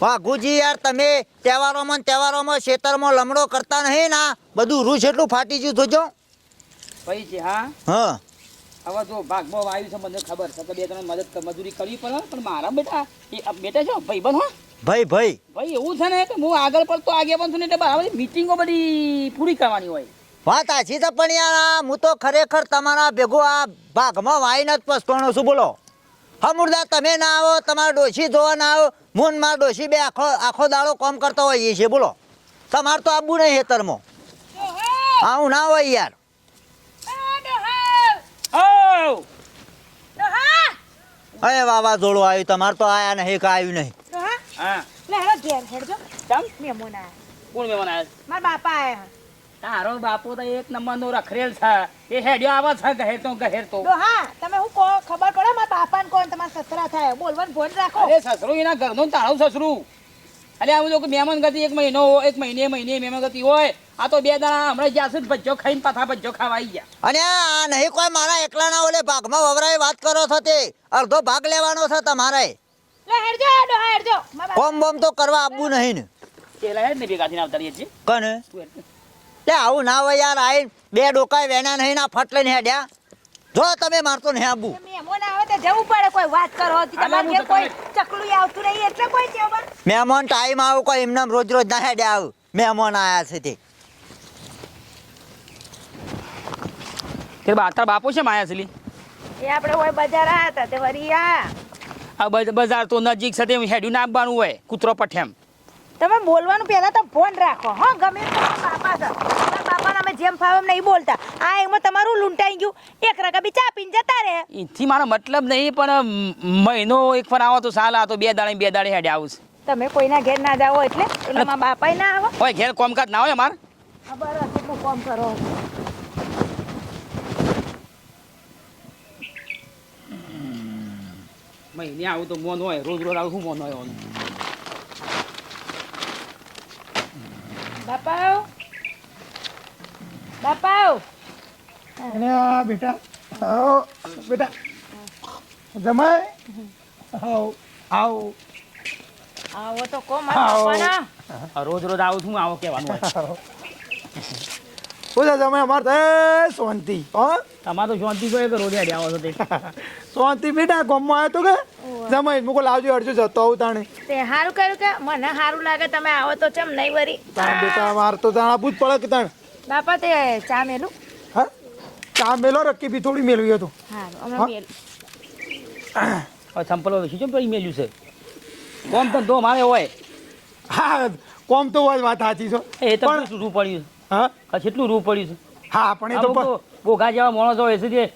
વાઘુજી યાર તમે. તહેવારોમાં તહેવારોમાં ખેતરમાં લમડો કરતા નહીં ના. બધું રૂસ એટલું ફાટી ગયું જોજો ભાઈ હા? હા. હવે જો ભાગમાં વાયુ છે મને ખબર છે. કે બે ત્રણ મદદ મજૂરી કરવી પડે પણ મારા બેટા એ બેટા છો ભાઈ બન ભાઈ ભાઈ. ભાઈ એવું છે ને કે હું આગળ પડતો આગે પણ છું ને એટલે બધી મિટિંગો બધી પૂરી કરવાની હોય. વાત આછી તો પણ યાર હું તો ખરેખર તમારા ભેગો આ ભાગમાં વાઈને જ પસતો છું બોલો? મુર્દા તમે ના આવો તમારા ડોશી જોવા ના આવો. મૂન માર ડોશી બે આખો આખો દાડો કામ કરતો હોઈએ છીએ બોલો. તમારે તો આબુ નહીં હેતરમાં. આવું ના હોય યાર. અરે વાવા જોડો આવ્યું તમારે તો આયા નહીં કે આવ્યું નહીં. હા. લે હેડો ઘેર હેડજો. ચમ મહેમાન આયા. કોણ મહેમાન આવ્યા મારા બાપા આયા તારો બાપુ તો એક નંબરનો રખરેલ છે. એ હેડ્યો આવે છે ગહેર તો ગહેર તો હા તમે હું કહો ખબર પડે મારા બાપા ને કોણ તમારા સસરા થાય. બોલવાનું ફોન રાખો. અરે સસરું એના ઘરનું તારું સસરું. એટલે આમ જો કે મહેમાન ગતિ એક મહિનો એક મહિને મહિને મહેમાન ગતિ હોય આ તો બે દાણા હમણાં જ્યાં સુધી ભજ્જો ખાઈને પાછા ભજ્જો ખાવા આવી ગયા. અને આ નહીં કોઈ મારા એકલાના ઓલે ભાગમાં વવરાય વાત કરો છો તે? અડધો ભાગ લેવાનો છે તમારે. હેડજો હેડો હેડજો. કોમ બોમ તો કરવા આપવું નહીં ને. પેલા હેડ ને ભેગા થઈને આવતા રહીએ છીએ. કને? તે આવું ના હોય યાર આઈ બે ડોકાય વેના નહીં ના ફટ લઈને હેડ્યા. જો તમે મારતો નહીં આબુ મહેમાન આવે તો જવું પડે કોઈ વાત કરો. કે તમારે હું ઘેર તો કોઈ ચકલું આવતું નહીં એટલે કોઈ તેમાં મહેમાન ટાઈમ આવું કોઈ એમને રોજ રોજ ના હેડ્યા આવું. મહેમાન આયા છે તે. તે બાતર બાપુ છે માયા છેલી એ આપણે હોય બજાર આયા હતા તે વરી આ આ બજાર તો નજીક છે તે હેડ્યું નાખવાનું હોય કૂતરો પઠેમ. તમે બોલવાનું પહેલા તો ફોન રાખો હો ગમે બાપા છે. બાપાને અમે જેમ ફાવે એમ નહીં બોલતા. આ એમાં તમારું લૂંટાઈ ગયું. એક રકા બી ચા પીને જતા રહે. એથી મારો મતલબ નહીં પણ મહિનો એક વાર આવો તો સાલ આવતો તો બે દાડે બે દાડે હેડે આવું છે. તમે કોઈના ઘેર ના જાઓ એટલે એટલે મારા બાપાય ના આવો? હોય ઘેર કોમકાજ ના હોય અમાર? ખબર હશે કેટલું કોમ કરો. મહિને આવું તો મોન હોય રોજ રોજ આવું શું મોન હોય બાપાઓ. બાપાઓ. અને આ બેટા આવો બેટા. જમાય. આવો આવો. આવો તો કો મારા આવો. રોજ રોજ આવું છું આવો કહેવાનું હોય. પૂછા જમાય અમાર તો શાંતિ હો. તમારે તો શાંતિ કોઈ કે રોજ આડે આવો છો તે. શાંતિ બેટા ગામમાં આવ્યો તો કે? જમાઈ મુકો લાવજો અડજો જતો આવું તાણે. તે સારું કર્યું કે? મને સારું લાગે તમે આવો તો ચમ નહીં વરી. તાણ બેટા માર તો તાણ આપવું જ પડે કે તાણ. બાપા તે ચા મેલું? હા? ચા મેલો રક્કી બી થોડી મેલવી હતું હા? મેલ સંપલ શું પછી મેલ્યું છે. કોમ તો દો મારે હોય. હા કોમ તો હોય વાત સાચી છો. એ તો પણ રૂ પડ્યું હા? કેટલું રૂ પડ્યું છે? હા પણ એ તો બોગા જેવા માણસો હોય છે જે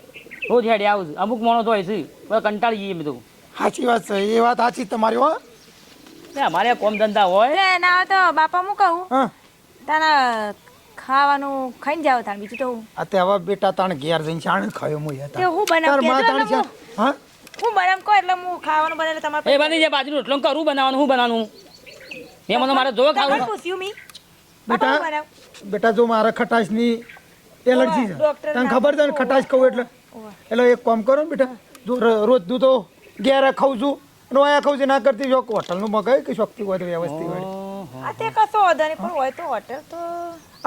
રોજ હેડે આવું છું. અમુક માણસ હોય છે બધા કંટાળી જઈએ બધું સાચી વાત છે એ વાત સાચી તમારી હો. ને અમારે કોમ ધંધા હોય. એટલે ના હોય તો બાપા હું કહું? તારા ખાવાનું ખાઈને જાવ તાર બીજું તો અતે હવે બેટા તાણ ઘેર જઈને છાણ ખાયો હું યાર તે હું બનાવ? તારમાં કહેજો તાણ છે. હા. હું? બનાવ કહો એટલે હું ખાવાનું બનાવે તમારે એ બની જાય બાજુ રોટલો. કરું બનાવવાનું હું બનાવવાનું મેં મને મારે જો ખાવું. પૂછ્યું મી. બેટા બનાવ? બેટા જો મારા ખટાશની એલર્જી છે. તને ખબર છે ને ખટાશ કહું એટલે? એટલે એક કામ કરો ને બેટા જો રોજ દૂધ તો ઘેર ખાઉં છું અને અહીંયા ખાઉં છું ના કરતી જો હોટલનું મગાવી કે શોખતી હોય વ્યવસ્થિત હોય. આ તે કશો વાંધો નહીં પણ હોય તો હોટલ તો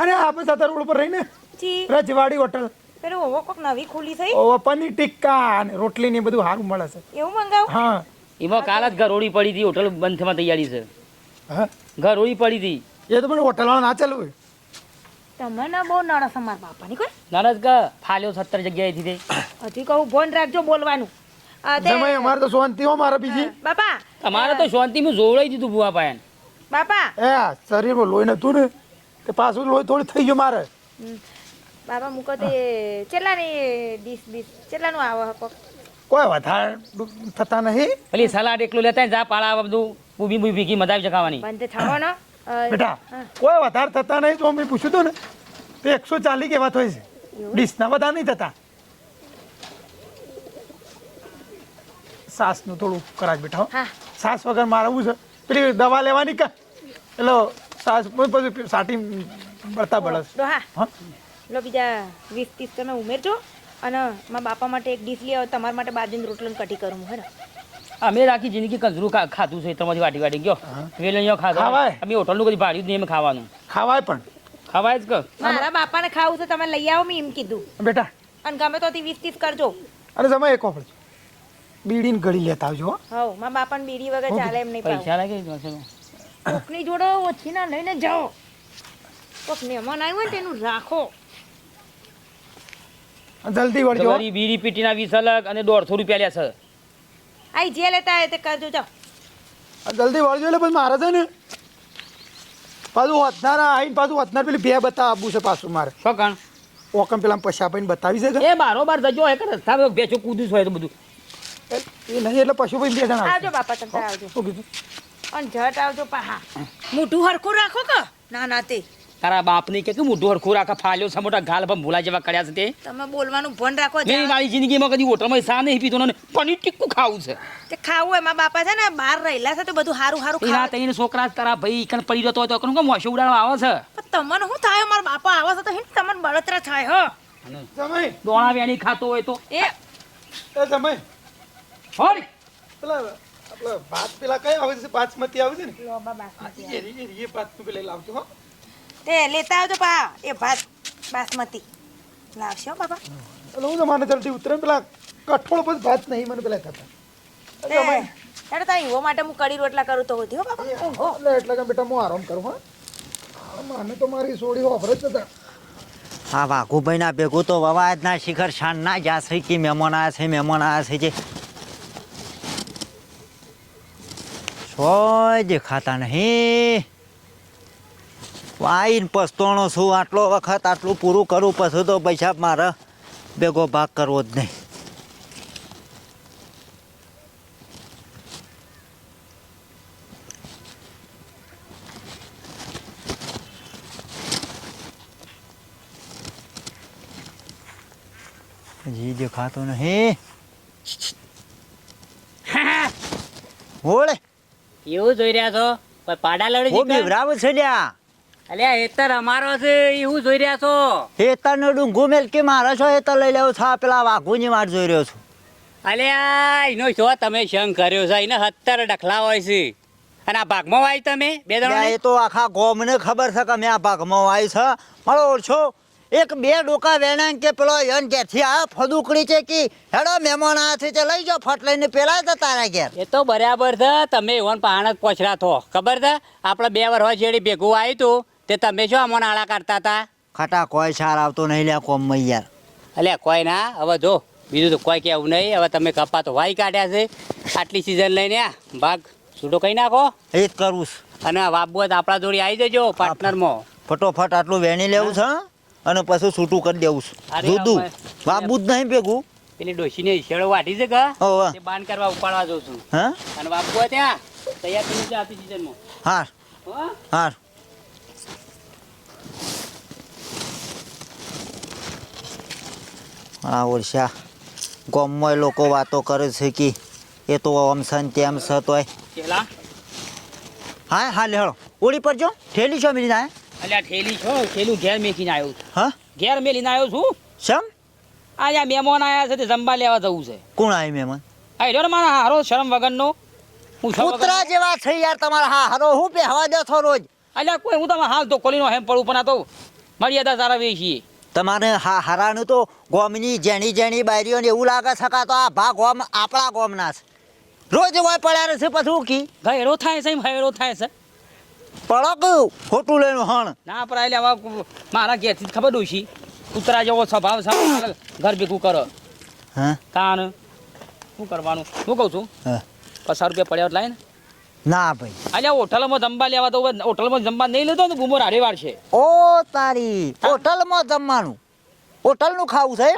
અરે આપણે સાથે રોડ પર રહીને. જી. રજવાડી હોટલ. પેલું ઓવો કોક નવી ખુલી થઈ? ઓવો પનીર ટિક્કા અને રોટલી ને બધું સારું મળે છે. એવું મંગાવું? હા. એમાં કાલ જ ઘરોડી પડી હતી હોટલ બંધ થવા તૈયારી છે. હા. ઘરોડી પડી હતી. એ તો પણ હોટલવાળા ના ચાલુ હોય. તમને બહુ નરસ અમારા બાપાની કોઈ નરસ ગ ફાલ્યો સત્તર જગ્યાએથી તે. હજી કહું ફોન રાખજો બોલવાનું. જમાઈ અમારે તો શાંતિ હો મારા બીજી. બાપા. તમારે તો શાંતિ મેં જોવડાઈ દીધું બુઆ પાયન. બાપા. એ શરીરમાં લોહી નતું ને તે પાછું લોહી થોડી થઈ ગયું મારે. બાપા મૂકો તે કેટલાની ડીશ બીશ કેટલાનું આવે કોઈ વધારે થતા નહીં. પેલી સલાડ એકલું લેતા જા પાળા બધું. ઊભી ઊભી ભીગી મજા આવી છે ખાવાની. બંધ થવાનો. બેટા કોઈ વધારે થતા નહીં તો મેં પૂછ્યું હતું ને તો એકસો ચાલીસ કેવા થાય છે? ડીશના બધા નહીં થતા. સાસનું થોડું કરાજ બેટા હો. સાસ વગર મારવું છે. પેલી દવા લેવાની કે એટલે સાસ પછી સાટી બળતા બળસ ડોહા હા. લો બીજા વીસ ત્રીસ તમે ઉમેરજો અને મારા બાપા માટે એક ડીશ લઈ આવો તમારા માટે બાજરીની રોટલી કઢી કરું હે ને અમે રાખી જિંદગી કંજરું ખાધું છે તમારી વાટી વાટી ગયો. વેલણીઓ ખાધો. ખાવાય. અમે હોટલનું કદી ભાડ્યું જ નહીં ખાવાનું. ખાવાય પણ. ખવાય જ કર મારા બાપાને ખાવું છે તમે લઈ આવો મેં એમ કીધું. બેટા. અને ગમે તો વીસ ત્રીસ કરજો. અને સમય એક વાપરજો. બીડીને ગળી લેતા આવજો હો. હવ મારા બાપાને બીડી વગર ચાલે એમ નહીં પૈસા લાગે છે કોકની જોડો ઓછી ના લઈને જાઓ. કોક મહેમાન આવ્યું હોય ને તેનું રાખો. જલ્દી વળજો. બીડી પીટીના વીસ અલગ અને દોઢસો રૂપિયા લે છે. આઈ જે લેતા આવે તે કરજો જાઓ. જલ્દી વળજો એટલે પછી મારે છે ને પાછું વધનાર આવીને પાછું વધનાર પેલી બે બતા આપવું છે પાછું મારે. શું કાણ ઓકમ પેલા પૈસા આપીને બતાવી છે એ બારોબાર જજો એક રસ્તા બેચું કૂદું હોય તો બધું. એ નહીં એટલે પશુ ભાઈ બે જણા આવજો બાપા તમે આવજો. શું કીધું? અને જટ આવજો પાહા મોઢું હરખું રાખો કે? ના ના તે. તારા બાપની કે કે મોઢું હરખું રાખા ફાલ્યો છે મોટા ગાલ પર ભૂલા જેવા કર્યા છે તે. તમે બોલવાનું ભણ રાખો મેં. મારી જિંદગીમાં કદી હોટલમાં સા નહીં પીધો ને પનીર ટીક્કું ખાવું છે. તે ખાવું એમાં મારા બાપા છે ને બહાર રહેલા છે તો બધું સારું સારું ખાવા તઈને છોકરા તારા ભાઈ કન પડી રહ્યો હોય તો કનું કેમ મોશો ઉડાડવા આવે છે? પણ તમને શું થાય? મારા બાપા આવે છે તો હિન તમને બળતરા થાય હો. તમે દોણા વેણી ખાતો હોય તો? એ. એ તમે હોર પેલા પેલા ભાત પેલા કઈ આવે છે? બાસમતી આવે છે ને? બાસમતી એ એ- એ ભાતનું પેલા લાવજો હો. તે લેતા આવજો પા. એ ભાત બાસમતી. લાવશો બાપા. એટલે હું તમારે જલ્દી ઉતરે ને પેલા કઠોળ પર ભાત નહીં મને પેલા ખાતા. એટલે તારી ઈવો માટે હું કડી રોટલા કરું તો હોતી હો બાપા એટલે એટલે કે બેટા હું આરામ કરું હા. મને તો મારી સોડી ઓફર જ નતા. આ વાઘુભાઈના ભેગું તો વવાજના શિખર શાન ના જા છે કે મહેમાન આવ્યા છે મહેમાન આવ્યા છે જે. સોય દેખાતા નહીં. વાઈન પસ્તોણો છું આટલો વખત આટલું પૂરું કરું પછી તો પૈસા મારે ભેગો ભાગ કરવો જ નહીં. જી દેખાતો નહીં. ઓળે એવું જોઈ રહ્યા છો? પાડા લડી હું છે લ્યા. અલ્યા એતર અમારો છે એવું જોઈ રહ્યા છો? હેતરનો ડુંગુ મેલ કે મારો છો હેતર લઈ લેવો છા પેલા વાઘુની વાટ જોઈ રહ્યો છું. અલ્યા એનો છો તમે શંખ કર્યો છે એને સત્તર ડખલા હોય છે. અને આ ભાગમાં વાય તમે બે લ્યા, એ તો આખા ગોમને ખબર છે કે મેં આ ભાગમાં વાય છે. મારો ઓળછો એક બે ડોકા વેણા કે પેલો યન ઘેરથી આ ફદુકડી છે કે હેડો મહેમાન આ છે તે લઈ જાઓ ફટ લઈને પેલા તો તારા ઘેર. એ તો બરાબર છે તમે એવન પાણ જ પોછરા થો ખબર છે? આપણે બે વર્ષ જેડી ભેગું આવ્યું હતું તે તમે જો મને આળા કાઢતા હતા? ખટા કોઈ સાર આવતો નહીં લ્યા કોમમાં યાર અલ્યા કોઈ ના. હવે જો બીજું તો કોઈ કહેવું નહીં. હવે તમે કપા તો વાઈ કાઢ્યા છે. આટલી સિઝન લઈને આ ભાગ છૂટો કહી નાખો. એ જ કરું છું. અને વાબુ આપણા જોડી આવી જજો પાર્ટનરમાં ફટોફટ આટલું વેણી લેવું છે અને પછી છૂટું કરી દેવું છું. જુદું. બાબુ જ નહીં ભેગું. પેલી ડોશીને ઈશેડો વાટી છે કે. તે બાન કરવા ઉપાડવા જઉં છું. હા? અને હોય ત્યાં તૈયાર થઈ જશે આવતી સિઝનમાં હા? હો આ ઓરસા ગામમાં લોકો વાતો કરે છે કે એ તો આમ છે ને તેમ છે તોય. હા હા લેહળો ઓળી પર જો. ઠેલી છો મેલી ના અલ્યા ઠેલી છો? ઠેલું ઘેર મેકીને આવ્યો હા? ઘેર મેલીને આવ્યો છું? શમ? અહીંયા મહેમાન આવ્યા છે તે જમવા લેવા જવું છે. કોણ આવી મહેમાન? આ રહ્યો મારા હારો શરમ વગરનો. કૂતરા જેવા છે યાર તમારા હા હારો. હું પહેવા દો છો રોજ. અલ્યા કોઈ હું તમે હાલ તો કોલીનો હેમ પડું પણ આ તો મર્યાદા તારા વેચીએ. તમારે હા હરાનું તો ગોમની જેણી જેણી બારીઓ ને એવું લાગે શકા તો આ ભા ગોમ આપણા ગોમના છે. રોજ હોય પડ્યા રહેશે પછી કી ઘેરો થાય છે એમ ઘેરો થાય છે. પડક ખોટું લઈને હણ. ના પડાય લેવા મારા ઘેરથી ખબર ડોશી. કૂતરા જેવો સ્વભાવ છે ઘર ભેગું કરો. હા? કાન શું કરવાનું? શું કહું છું. પચાસ રૂપિયા પડ્યા લાય ને. ના ભાઈ. અલ્યા હોટલમાં જમવા લેવા તો હોટલમાં જમવા નહીં લેતો ને ગુમો રાડે વાર છે. ઓ તારી હોટલમાં જમવાનું? હોટલનું ખાવું છે?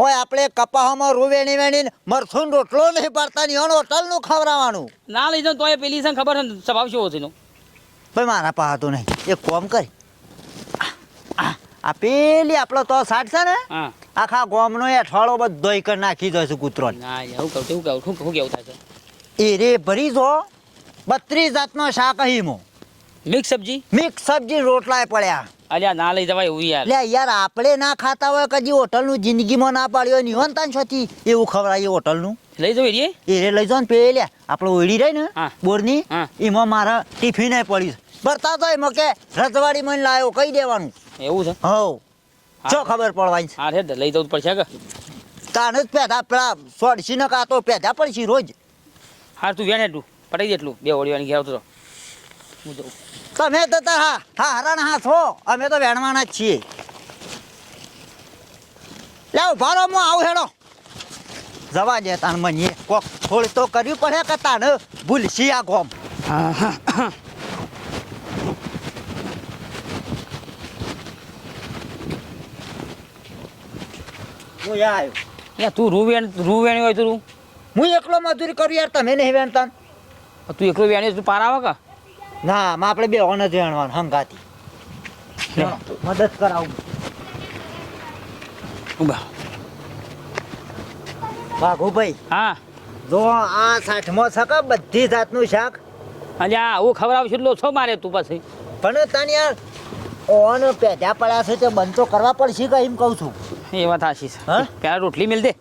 ઓય આપણે કપાહમાં રૂવેણી વેણી મરથું રોટલો નહીં પાડતા ની હોટલનું ખવડાવવાનું? ના લઈ જાઉં તો એ પેલી છે ખબર છે સ્વભાવ શું છે ભાઈ મારા પાસે તો નહીં. એક કોમ કરી. આ- પેલી આપણો તો સાટ છે ને આખા ગોમનો એ અઠવાડો બધો કરી નાખી દો છે કૂતરો ના એવું કહું છું, કહું શું કેવું થાય છે? એ રે ભરી જો બત્રીસ જાતનો શાક અહીંમો. મિક્સ સબ્જી? મિક્સ સબ્જી રોટલાય પડ્યા. અલ્યા ના લઈ જવાય એવું યાર. લે યાર આપણે ના ખાતા હોય કદી હોટલનું જિંદગીમાં ના પાડ્યો હોય નિહોન તાન છતી એવું હોટલનું લઈ જવું એ એ રે લઈ જાઓ ને પે લે આપણે ઓળી રહી ને હા. બોરની એમાં મારા ટિફિન પડ્યું ભરતા તો એમાં કે રજવાડી મને લાવ્યો કહી દેવાનું. એવું છે? હવ ચો ખબર પડવાની હા લઈ જવું પડશે કે તાને જ પેધા પેલા સોડશી ને કાતો પેધા પડશી રોજ. હા તું વેણ એટલું પટાઈ દે એટલું. બે ઓળીવાની ઘેર આવતો હું જઉં. તમે તો હા હા હરણ હા છો. અમે તો વેણવાના જ છીએ. લાવ ભારો હું આવું હેડો. જવા દે તાન મને. કોક થોડી તો કર્યું પડે કે તાને ભૂલશી આ ગોમ. હું યા આવ્યો? તું રૂવેણ રૂવેણી હોય તો રૂ. હું એકલો મજૂરી કરું યાર તમે નહીં વેણતા. તું એકલો વેણીશ તું પાર આવે કે? ના માં આપણે બે ઓન જ વેણવાનું હંગાતી મદદ કરાવું. ઊભા. વાઘુભાઈ હા. જો આ સાઠમાં શાક બધી જાતનું શાક. અલ્યા આવું ખબર આવશે એટલો છો મારે તું પછી. પણ તને યાર ઓન પેધા પડ્યા છે તે બંધ તો કરવા પડશે કે એમ કહું છું. એ વાત સાચી છે. હા? પેલા રોટલી મિલ દે.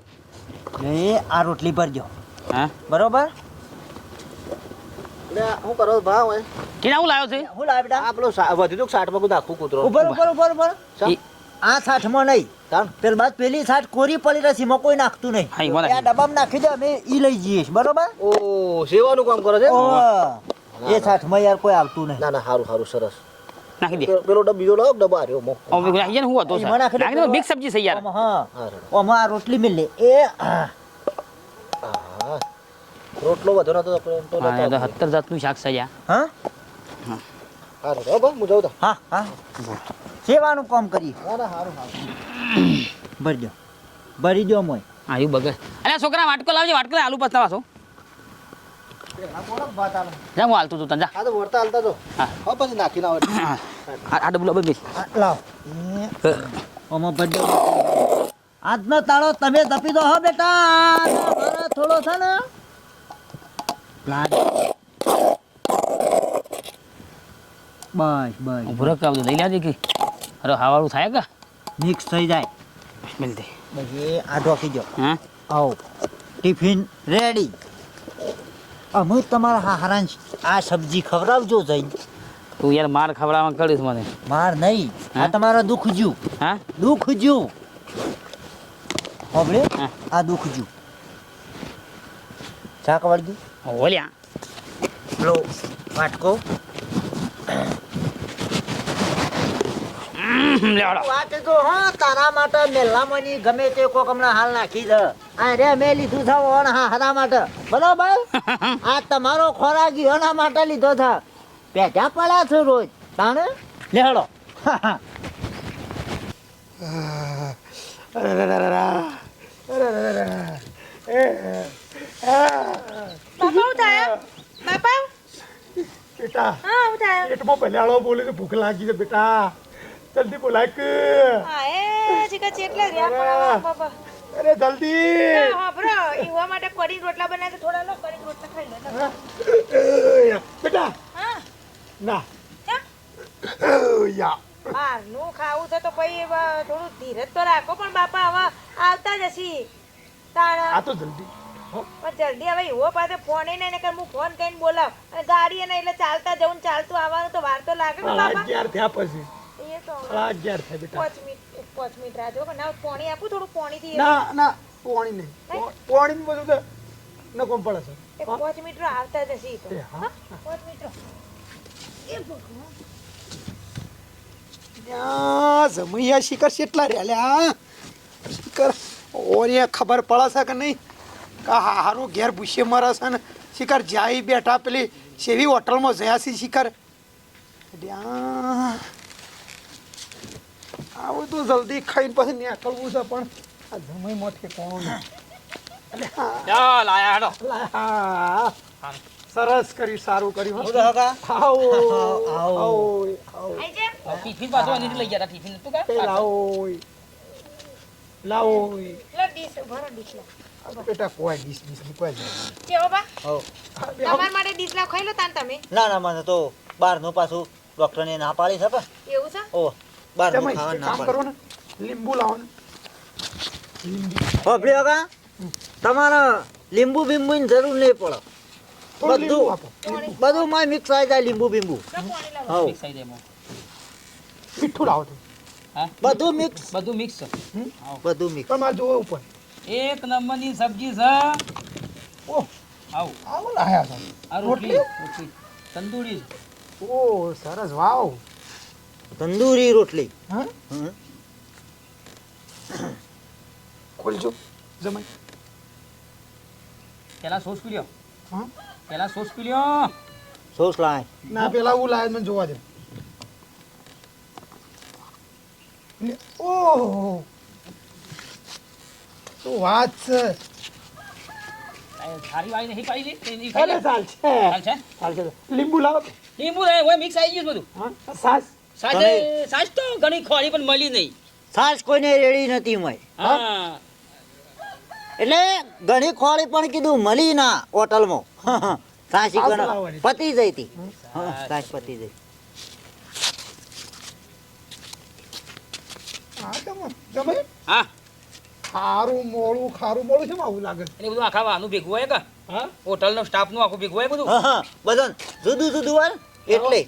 એ આ રોટલી ભરજો. હા? બરોબર? હું કરો ભાવ કેના હું લાવ્યો છે? હું લાવ બેટા. આ પેલું સા- વધ્યું સાઠમાં આખું કૂતરો? ઉપર ઉપર ઉપર ઉપર એ- આ સાઠમાં નહીં. તાન પેલ બાદ પેલી સાઠ કોરી પડી રહી છે એમાં કોઈ નાખતું નહીં. હા, આ ડબ્બામાં નાખી દે અમે ઈ લઈ જઈએ બરોબર? ઓ સેવાનું કામ કરો છે એ સાઠમાં યાર કોઈ આવતું નહીં. ના ના સારું સારું સરસ. નાખી દે. પેલો- બીજો લાવો ડબ્બો હાર્યો મો. ઓ મેં નાખી ને હું હતો નાખી દે. મિક્સ સબ્જી છે યાર. હા. ઓ આ રોટલી મિલે એ હા. હા. રોટલો વધો ના તો હા તો નતો. સત્તર જાતનું શાક છે યાર. હા? હા. હો બા, હું જાઉં તો. હા હા. સેવાનું કામ કરી હારું સારું ભરજો ભરી દો મોય. આયુ બગર અલ્યા છોકરા વાટકો લાવજે વાટકો આલુ પસ્તાવાસો જા હું હાલતું તું તને જા. આ તો વળતા હાલતા તો. હા. પછી નાખી હોય આ ડબલું આ લાવ. એ આમાં ભરજો આજનો તાળો તમે તપી દો હો બેટા. મારે થોડો છે ને. લાજ. બસ બસ. ઉભરો કાવ લઈ લેજે કે. અરે હાવાળું થાય કે? મિક્સ થઈ જાય. મિલ દે. પછી આ ઢોકી હા? આવો. Tiffin ready. અમે તમારા હારાન આ સબ્જી ખવડાવજો જઈને. તું યાર માર ખવડાવવા કરીશ મને. માર નહીં. આ? તમારા દુઃખ જ્યું. હા? દુઃખ જ્યું. હોબળે. આ દુઃખ જ્યું. શાક વળગ્યું ઓલ્યા લો વાટકો. લેવડો વાત તો હા તારા માટે મેલામાંની ગમે તે કોક હમણાં હાલ નાખી દે આ રે મેં લીધું છે ઓણ હા હરા માટે. બરોબર? આ તમારો ખોરાક માટે લીધો છે. પેટા પડ્યા છે રોજ. તાણે? લેહડો બાપા થાય બાપા? બેટા હા હું પેટમાં ભલ્યાળો બોલે કે ભૂખ લાગી છે બેટા. જલ્દી બોલાય કે હા એ જીકા ચેટલા રહ્યા પણ બાબા. અરે જલ્દી. હા બ્રો ઈવા માટે કઢી રોટલા બનાવે તો થોડા લો કઢી રોટલા ખાઈ લો બેટા. હા? ના. યા. બાર બહારનું ખાવું છે તો પછી થોડું ધીરજ તો રાખો પણ બાપા હવે આવતા જ હશી. તાણ. આ તો જલ્દી. પણ જલ્દી હવે એવો પાસે ફોન નહીં ને હું ફોન કરીને બોલાવ. અને ગાડી એને એટલે ચાલતા જવું ચાલતું આવવાનું તો વાર તો લાગે ને બાપા. અગિયાર ત્યાં પછી. એ તો સાડા બેટા. પાંચ મિનિટ પાંચ મિનિટ રાહ જો ના પાણી આપું થોડું પાણીથી ના ના પોણી નહીં. પોણી બધું તો ન કોમ પડે છે. એક પાંચ મિનિટ આવતા જ હશી તો. હા. પાંચ મિનિટ એ ભગવાન. જમૈયા શિખર કેટલા રહ્યા શિખર ઓરે ખબર પડે છે કે નહીં? કા હારું ઘેર ભૂસે મરે છે ને શિખર જાય બેઠા પેલી સેવી હોટલમાં જયા છે શિખર. ત્યાં આવું તો જલ્દી ખાઈને પછી નીકળવું છે પણ આ જમાઈ કોણ? કે કોણ ચાલ આયા હેડો. હા. સરસ કર્યું સારું કર્યું. હું તો હકા આવો. આવો. આવો ટિફિન પાછો આની લઈ ગયા ટિફિન તું કા? લાવો લાવો લો ડીશ ભરો ડીશ લો. બેટા કોઈ ડીશ ડીશની કોઈ કેવો બા હો. નથી. માટે ડીશ લા ખાઈ લો તાન તમે. ના ના મને તો બહારનું પાછું ડૉક્ટરને ના પાડી શકે એવું છે? ઓ બહારનું ખાવાનું ના કામ કરો ને. લીંબુ લાવો ને હગા તમારે લીંબુ બીંબુની જરૂર નહીં પડે. બધું બધું માં મિક્સ આવી જાય લીંબુ બીંબુ. હવ. મિક્સ થઈ જાય મીઠું લાવો હા? બધું મિક્સ બધું મિક્સ છે બધું મિક્સ પણ જોવો ઉપર. એક નંબરની સબ્જી છે. ઓહ. આવું આવો લાયા છે. આ રોટલી તંદૂરી. ઓ ઓહ સરસ. વાવ. તંદૂરી રોટલી. હા? ખોલજો. જમાઈ. પેલા સોસ પી લ્યો. હા? પેલા સોસ પી લ્યો. સોસ લાય. ના પેલા હું લાય મને જોવા દે. ઓહો. શું વાત છે? સારી વાળી નહીં પાડી દે અરે ચાલ છે. ચાલ છે? ચાલ છે. લીંબુ લાવો. લીંબુ ઓય મિક્સ આવી ગયું બધું. હા? સાસ. સાજે સાજ તો ઘણી ખોરી પણ મળી નહીં. છાશ કોઈને રેડી નથી મય હા? એટલે ઘણી ખોળી પણ કીધું મળી ના હોટલમાં. સાચી છાશ પતી જઈ હતી. હા, પતી જઈ. હા જમો જમાઈ હા. ખારું મોળું ખારું મોળું છે આવું લાગે? એટલે બધું આખા વાનું ભેગું હોય કે? હા. સ્ટાફનું આખું ભેગું હોય બધું? જુદું જુદું હોય એટલે.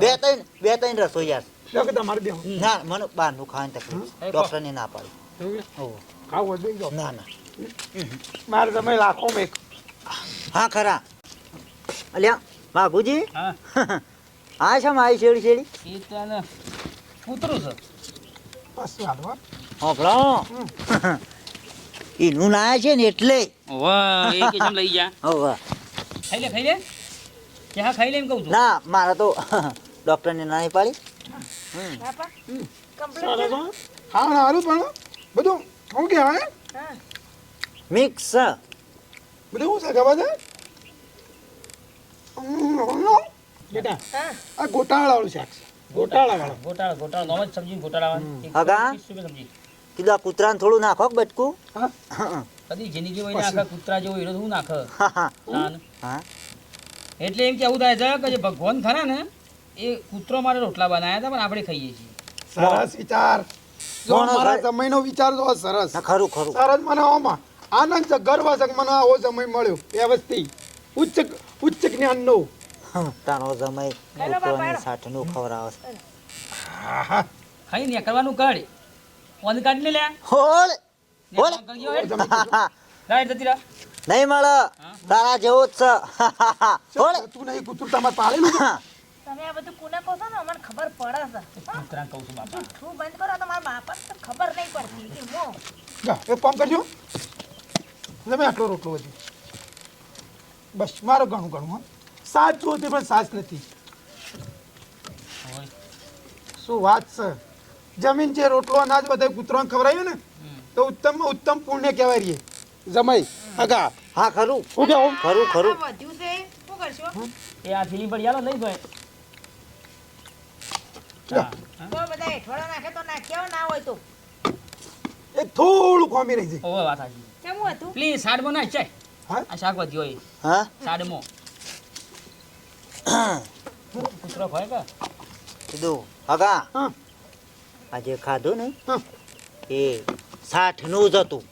બે ત્રણ બે ત્રણ રસોઈયા યાર. તમારે ના મને બહારનું ખાવાની તકલીફ. ડોક્ટર ને ના પાડી. ના ના. મારે તમે લાખો એક હા ખરા. અલ્યા બાબુજી હા. છે મારી શેડી શેડી કૂતરું છે. હોભળો એનું ના છે ને એટલે. વાહ એ કેમ લઈ જા. ખાઈ લે ખાઈ લે. કે હા ખાઈ લે એમ કહું છું. ના મારે તો ડોક્ટરને ના નહીં પાડી. હા સારું પણ બધું શું કહેવાય હા? મિક્સ બધું શું છે ખબર છે? બેટા. આ શાક ગોટાળા ગોટાળા નોમ જ ગોટાળા હગા? કીધું કૂતરાને થોડું નાખો બટકું. કદી જિંદગી હોય ને આખા કૂતરા જેવો હીરો શું નાખે? હા હા. તાન. હા. એટલે એમ કેવું થાય છે કે જે ભગવાન ખરા ને એ કૂતરો મારે રોટલા બનાવ્યા હતા પણ આપણે ખાઈએ છીએ. સરસ વિચાર. જો મારા સમયનો વિચાર જો સરસ. ખરું ખરું. સરસ મને આમાં. આનંદ છે ગર્વ છે મને આવો સમય મળ્યો. વ્યવસ્થિત. ઉચ્ચ ઉચ્ચ જ્ઞાનનો. તારો સમય કૂતરોની સાઠનું ખવડાવે ખાઈ ને કરવાનું કાઢ. ઓન કાઢ લે. હોળ રાઈટ જતી. નહીં મળે. તારા જેવો જ છે. તું નહીં કૂતરું તમારે પાળેલું છે? તમે આ બધું કોને કહો છો ને અમને ખબર પડે છે. હા? કહું છું બાપા. જૂઠું બંધ કરો તો મારા બાપાને તો ખબર નહીં પડતી કે મો જા, એક કામ કરજો. તમે આટલો રોટલો વધુ. બસ મારો ઘણું ઘણું હા. સાસ જોતી પણ સાચ નથી. શું વાત છે? જમીન છે રોટલો અનાજ બધા કૂતરાને ખવડાવ્યું ને તો ઉત્તમમાં ઉત્તમ પુણ્ય કહેવાય રહીએ. જમાઈ. અગા. હા ખરું. શું કેવું ખરું ખરું. વધ્યું છે. શું કરશો? એ આ થેલી પડી આલો નહીં ભાઈ હા. બધા નાખે તો ના હોય તો. એ થોડું ખોમી રહી છે વાત સાચી. કેમ હતું પ્લીઝ સાડમાં ના ચાય હા? આ શાક વધ્યો હોય. હા? સાડમાં. કૂતરો ખોય કે? કીધું હગા હા. આજે ખાધું ને હા. એ સાઠનું જ હતું.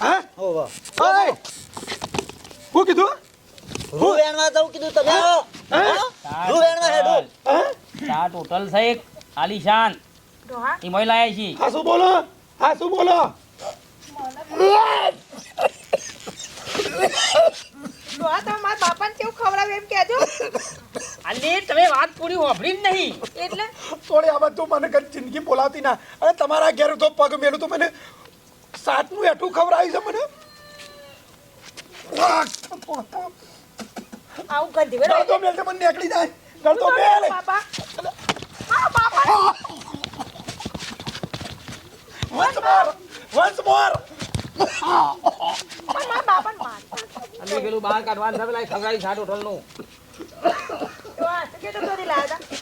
હા? ઓહો. ઓય! શું કીધું? રૂ વેણવા જાઉં કીધું તમે આવો. હા? વેણવા હેડું. હા? ટોટલ છે એક. આલીશાન ડોહા. એ લાયા છીએ હા શું બોલો? હા શું બોલો? ડોહા તમે મારા બાપાને કેવું ખવડાવે એમ કહેજો. અને તમે વાત પૂરી હોભળી જ નહીં. એટલે? થોડી આ બધું મને કઈ જિંદગી બોલાવતી ના. અને તમારા ઘેર તો પગ મેલું તો મને સાતનું એઠું ખવડાવી છે મને. આવું ગંધી વેળો ગળતો મેલ મને નીકળી જાય. ગળતો મેલ. બાપા. Once more once more. અને પેલું બહાર કાઢવાનું છે પેલા ખવડાવી સાત હોટલનું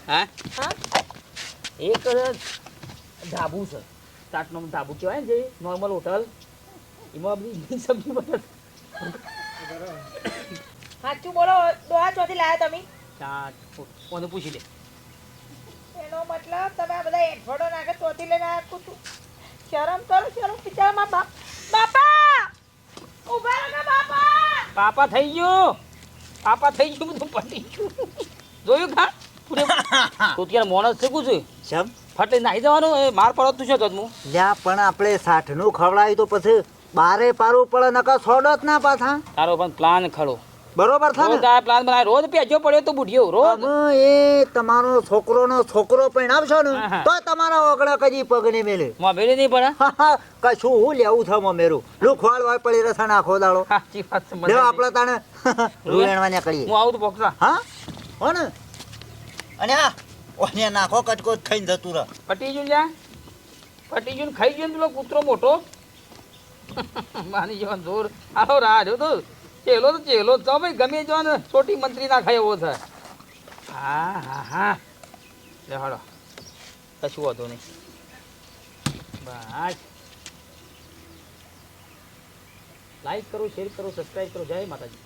હા? એક ધાબુ છે. ચાટનો ધાબુ કહેવાય ને જે નોર્મલ હોટલ એમાં બધી સબ્જી બને. સાચું બોલો દોહા ચોથી લાવ્યા તમે? ચાટ કોને પૂછી લે. એનો મતલબ તમે આ બધા એડફોડો નાખે ચોથી લઈને આવ્યા કું છું શરમ કરો શરમ બિચારા બાપ બાપા! ઊભા રહો બાપા! પાપા થઈ ગયું. પાપા થઈ ગયું બધું પતી ગયું. જોયું ખા? પૂરે તો ત્યારે મોણસ છે છું ચમ ફટલે નાહી જવાનું એ માર પડતું તું શું કહું હું. લ્યા પણ આપણે સાઠનું ખવડાવ્યું તો પછી બારે પારવું પડે નકર સોડો જ ના પાછા. તારો પણ પ્લાન ખરો. બરોબર થાય ને? પ્લાન બનાવે રોજ પેજો પડ્યો તો બુઢિયો રોજ. એ તમારો છોકરોનો છોકરો પરણાવશો ને આહા. તો તમારા ઓગળા કદી પગને મેલે. માં મેલે નહીં પડે? કશું હું લેવું છે મેરું. લુખવાડ હોય પડી રસા નાખો દાડો. સાચી વાત સમજ આપણે તાણે રૂવેણવાને કરીએ હું આવું તો બોક્સા હા? હો ને. અને આ ઓને નાખો કટકો ખાઈને જતું રહે. પટી ગયું જા પટી ગયું ખાઈ ગયું પેલો કૂતરો મોટો. માની જવાનું જોર. આવો રાહ જો તો ચેલો તો ચેલો તો ભાઈ. ગમે જો છોટી મંત્રી ના ખાય એવો થાય હા હા હા. લે હાલો. કશું વાંધો નહીં. બસ. લાઈક કરો શેર કરો સબસ્ક્રાઈબ કરો. જય માતાજી.